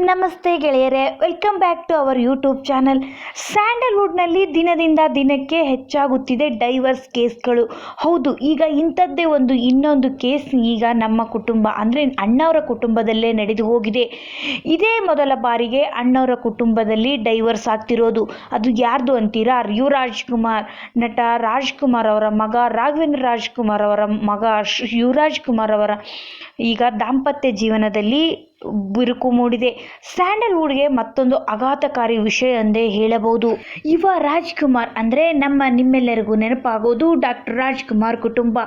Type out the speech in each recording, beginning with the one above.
ನಮಸ್ತೆ ಗೆಳೆಯರೇ welcome back to our YouTube channel ಸ್ಯಾಂಡಲ್ವುಡ್ನಲ್ಲಿ ದಿನದಿಂದ ದಿನಕ್ಕೆ ಹೆಚ್ಚಾಗುತ್ತಿದೆ ಡೈವರ್ಸ್ ಕೇಸ್ಗಳು ಹೌದು, ಈಗ ಇಂಥದ್ದೇ ಒಂದು ಇನ್ನೊಂದು ಕೇಸ್ ಈಗ ನಮ್ಮ ಕುಟುಂಬ, ಅಂದರೆ ಅಣ್ಣವರ ಕುಟುಂಬದಲ್ಲೇ ನಡೆದು ಹೋಗಿದೆ. ಇದೇ ಮೊದಲ ಬಾರಿಗೆ ಅಣ್ಣವರ ಕುಟುಂಬದಲ್ಲಿ ಡೈವರ್ಸ್ ಆಗ್ತಿರೋದು. ಅದು ಯಾರ್ದು ಅಂತೀರಾ? ಯುವರಾಜ್ ರಾಜ್ಕುಮಾರ್ ನಟ ರಾಜ್ಕುಮಾರ್ ಅವರ ಮಗ, ರಾಘವೇಂದ್ರ ರಾಜ್ಕುಮಾರ್ ಅವರ ಮಗ ಯುವರಾಜ್ ಕುಮಾರ್ ಅವರ ಈಗ ದಾಂಪತ್ಯ ಜೀವನದಲ್ಲಿ ಬಿರುಕು ಮೂಡಿದೆ. ಸ್ಯಾಂಡಲ್ವುಡ್ಗೆ ಮತ್ತೊಂದು ಆಘಾತಕಾರಿ ವಿಷಯ ಎಂದೇ ಹೇಳಬಹುದು. ಯುವ ರಾಜ್ಕುಮಾರ್ ಅಂದರೆ ನಮ್ಮ ನಿಮ್ಮೆಲ್ಲರಿಗೂ ನೆನಪಾಗೋದು ಡಾಕ್ಟರ್ ರಾಜ್ಕುಮಾರ್ ಕುಟುಂಬ.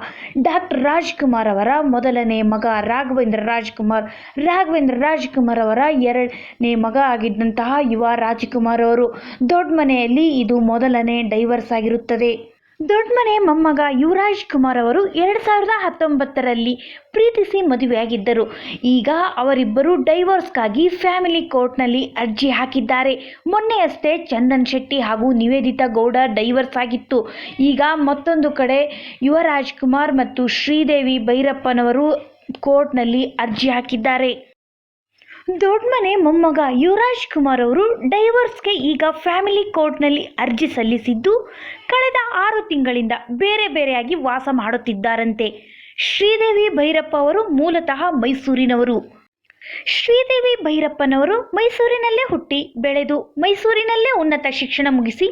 ಡಾಕ್ಟರ್ ರಾಜ್ಕುಮಾರ್ ಅವರ ಮೊದಲನೇ ಮಗ ರಾಘವೇಂದ್ರ ರಾಜ್ಕುಮಾರ್. ರಾಘವೇಂದ್ರ ರಾಜ್ಕುಮಾರ್ ಅವರ ಎರಡನೇ ಮಗ ಆಗಿದ್ದಂತಹ ಯುವ ರಾಜ್ಕುಮಾರ್ ಅವರು. ದೊಡ್ಡ ಮನೆಯಲ್ಲಿ ಇದು ಮೊದಲನೇ ಡೈವರ್ಸ್ ಆಗಿರುತ್ತದೆ. ದೊಡ್ಡ ಮನೆ ಮೊಮ್ಮಗ ಯುವರಾಜ್ ಕುಮಾರ್ ಅವರು ಎರಡು ಸಾವಿರದ ಹತ್ತೊಂಬತ್ತರಲ್ಲಿ ಪ್ರೀತಿಸಿ ಮದುವೆಯಾಗಿದ್ದರು. ಈಗ ಅವರಿಬ್ಬರು ಡೈವೋರ್ಸ್ಗಾಗಿ ಫ್ಯಾಮಿಲಿ ಕೋರ್ಟ್ನಲ್ಲಿ ಅರ್ಜಿ ಹಾಕಿದ್ದಾರೆ. ಮೊನ್ನೆಯಷ್ಟೇ ಚಂದನ್ ಶೆಟ್ಟಿ ಹಾಗೂ ನಿವೇದಿತಾ ಗೌಡ ಡೈವರ್ಸ್ ಆಗಿತ್ತು. ಈಗ ಮತ್ತೊಂದು ಕಡೆ ಯುವರಾಜ್ ಕುಮಾರ್ ಮತ್ತು ಶ್ರೀದೇವಿ ಭೈರಪ್ಪನವರು ಕೋರ್ಟ್ನಲ್ಲಿ ಅರ್ಜಿ ಹಾಕಿದ್ದಾರೆ. ದೊಡ್ಡಮನೆ ಮೊಮ್ಮಗ ಯುವರಾಜ್ ಕುಮಾರ್ ಅವರು ಡೈವರ್ಸ್ಗೆ ಈಗ ಫ್ಯಾಮಿಲಿ ಕೋರ್ಟ್ನಲ್ಲಿ ಅರ್ಜಿ ಸಲ್ಲಿಸಿದ್ದು, ಕಳೆದ ಆರು ತಿಂಗಳಿಂದ ಬೇರೆ ಬೇರೆಯಾಗಿ ವಾಸ ಮಾಡುತ್ತಿದ್ದಾರಂತೆ. ಶ್ರೀದೇವಿ ಭೈರಪ್ಪ ಅವರು ಮೂಲತಃ ಮೈಸೂರಿನವರು. ಶ್ರೀದೇವಿ ಭೈರಪ್ಪನವರು ಮೈಸೂರಿನಲ್ಲೇ ಹುಟ್ಟಿ ಬೆಳೆದು, ಮೈಸೂರಿನಲ್ಲೇ ಉನ್ನತ ಶಿಕ್ಷಣ ಮುಗಿಸಿ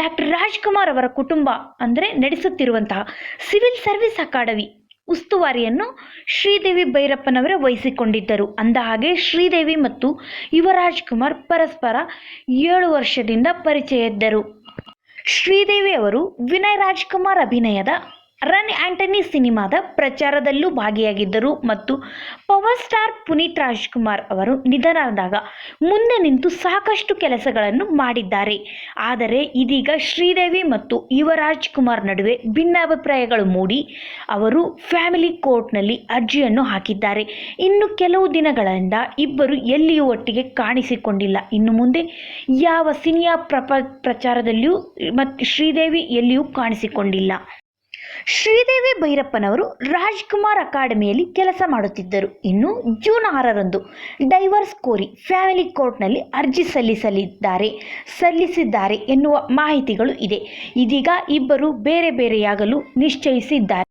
ಡಾಕ್ಟರ್ ರಾಜ್ಕುಮಾರ್ ಅವರ ಕುಟುಂಬ ಅಂದರೆ ನಡೆಸುತ್ತಿರುವಂತಹ ಸಿವಿಲ್ ಸರ್ವಿಸ್ ಅಕಾಡೆಮಿ. ಉಸ್ತುವಾರಿಯನ್ನು ಶ್ರೀದೇವಿ ಭೈರಪ್ಪನವರೇ ವಹಿಸಿಕೊಂಡಿದ್ದರು. ಅಂದಹಾಗೆ ಶ್ರೀದೇವಿ ಮತ್ತು ಯುವರಾಜ್ ಕುಮಾರ್ ಪರಸ್ಪರ ಏಳು ವರ್ಷದಿಂದ ಪರಿಚಯ ಇದ್ದರು ಶ್ರೀದೇವಿ ಅವರು ವಿನಯ್ ರಾಜ್ಕುಮಾರ್ ಅಭಿನಯದ ರನ್ ಆಂಟನಿ ಸಿನಿಮಾದ ಪ್ರಚಾರದಲ್ಲೂ ಭಾಗಿಯಾಗಿದ್ದರು ಮತ್ತು ಪವರ್ ಸ್ಟಾರ್ ಪುನೀತ್ ರಾಜ್ಕುಮಾರ್ ಅವರು ನಿಧನರಾದಾಗ ಮುಂದೆ ನಿಂತು ಸಾಕಷ್ಟು ಕೆಲಸಗಳನ್ನು ಮಾಡಿದ್ದಾರೆ. ಆದರೆ ಇದೀಗ ಶ್ರೀದೇವಿ ಮತ್ತು ಯುವರಾಜ್ ಕುಮಾರ್ ನಡುವೆ ಭಿನ್ನಾಭಿಪ್ರಾಯಗಳು ಮೂಡಿ. ಅವರು ಫ್ಯಾಮಿಲಿ ಕೋರ್ಟ್ನಲ್ಲಿ ಅರ್ಜಿಯನ್ನು ಹಾಕಿದ್ದಾರೆ. ಇನ್ನು ಕೆಲವು ದಿನಗಳಿಂದ ಇಬ್ಬರು ಎಲ್ಲಿಯೂ ಒಟ್ಟಿಗೆ ಕಾಣಿಸಿಕೊಂಡಿಲ್ಲ. ಇನ್ನು ಮುಂದೆ ಯಾವ ಸಿನಿಯಾ ಪ್ರಪ, ಪ್ರಚಾರದಲ್ಲಿಯೂ ಮತ್ತು ಶ್ರೀದೇವಿ ಎಲ್ಲಿಯೂ ಕಾಣಿಸಿಕೊಂಡಿಲ್ಲ. ಶ್ರೀದೇವಿ ಭೈರಪ್ಪನವರು ರಾಜ್ಕುಮಾರ್ ಅಕಾಡೆಮಿಯಲ್ಲಿ ಕೆಲಸ ಮಾಡುತ್ತಿದ್ದರು. ಇನ್ನು ಜೂನ್ ಆರರಂದು ಡೈವರ್ಸ್ ಕೋರಿ ಫ್ಯಾಮಿಲಿ ಕೋರ್ಟ್ನಲ್ಲಿ ಅರ್ಜಿ ಸಲ್ಲಿಸಲಿದ್ದಾರೆ. ಸಲ್ಲಿಸಿದ್ದಾರೆ ಎನ್ನುವ ಮಾಹಿತಿಗಳು ಇದೆ. ಇದೀಗ ಇಬ್ಬರು ಬೇರೆ ಬೇರೆಯಾಗಲು ನಿಶ್ಚಯಿಸಿದ್ದಾರೆ.